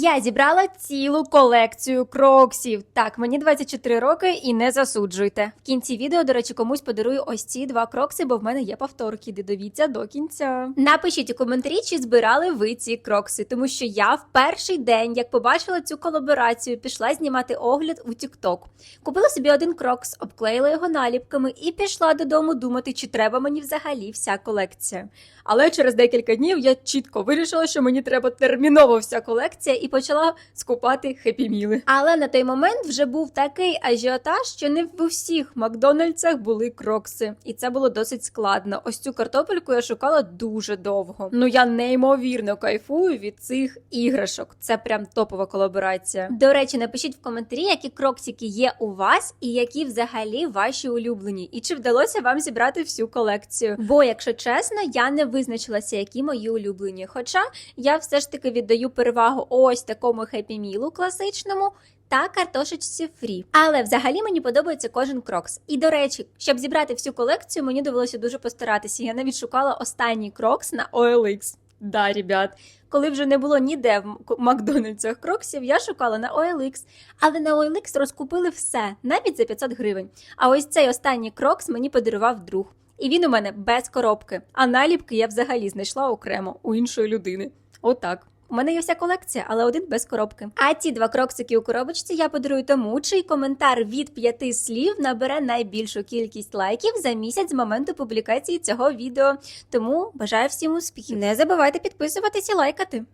Я зібрала цілу колекцію кроксів. Так, мені 24 роки і не засуджуйте. В кінці відео, до речі, комусь подарую ось ці два крокси, бо в мене є повторки. Додивіться до кінця. Напишіть у коментарі, чи збирали ви ці крокси, тому що я в перший день, як побачила цю колаборацію, пішла знімати огляд у TikTok. Купила собі один крокс, обклеїла його наліпками і пішла додому думати, чи треба мені взагалі вся колекція. Але через декілька днів я чітко вирішила, що мені треба терміново вся колекція, і почала скупати хепіміли. Але на той момент вже був такий ажіотаж, що не в усіх Макдональдсах були крокси, і це було досить складно. Ось цю картопельку я шукала дуже довго. Ну я неймовірно кайфую від цих іграшок. Це прям топова колаборація. До речі, напишіть в коментарі, які кроксики є у вас, і які взагалі ваші улюблені, і чи вдалося вам зібрати всю колекцію. Бо, якщо чесно, я не визначилася, які мої улюблені. Хоча я все ж таки віддаю перевагу ось такому хеппі мілу класичному. Та картошечці фрі. Але взагалі мені подобається кожен крокс. І до речі, щоб зібрати всю колекцію, мені довелося дуже постаратися. Я навіть шукала останній крокс на OLX. Да, ребят. Коли вже не було ніде в Макдональдсах кроксів, я шукала на OLX. Але на OLX розкупили все, навіть за 500 гривень. А ось цей останній крокс мені подарував друг. І він у мене без коробки. А наліпки я взагалі знайшла окремо у іншої людини. Отак. У мене є вся колекція, але один без коробки. А ці два кроксики у коробочці я подарую тому, чий коментар від п'яти слів набере найбільшу кількість лайків за місяць з моменту публікації цього відео. Тому бажаю всім успіхів. Не забувайте підписуватися і лайкати.